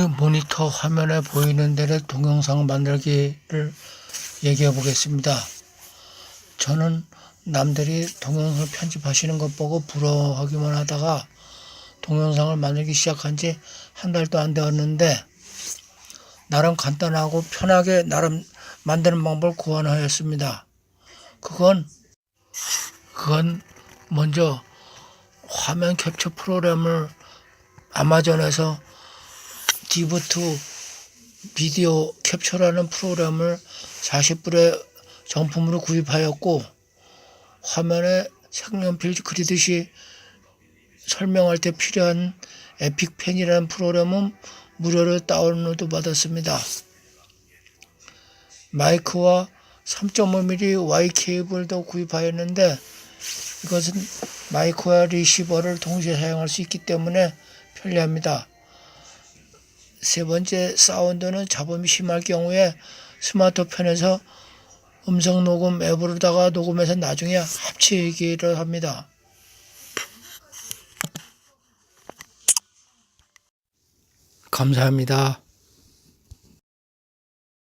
모니터 화면에 보이는 대로 동영상 만들기를 얘기해 보겠습니다. 저는 남들이 동영상 편집하시는 것 보고 부러워하기만 하다가 동영상을 만들기 시작한 지 한 달도 안 되었는데 나름 간단하고 편하게 나름 만드는 방법을 고안하였습니다. 그건 그건 먼저 화면 캡처 프로그램을 아마존에서 디브2 비디오 캡처라는 프로그램을 40불에 정품으로 구입하였고 화면에 색연필 그리듯이 설명할 때 필요한 에픽펜이라는 프로그램은 무료로 다운로드 받았습니다. 마이크와 3.5mm Y 케이블도 구입하였는데 이것은 마이크와 리시버를 동시에 사용할 수 있기 때문에 편리합니다. 세 번째 사운드는 잡음이 심할 경우에 스마트폰에서 음성 녹음 앱으로다가 녹음해서 나중에 합치기를 합니다. 감사합니다.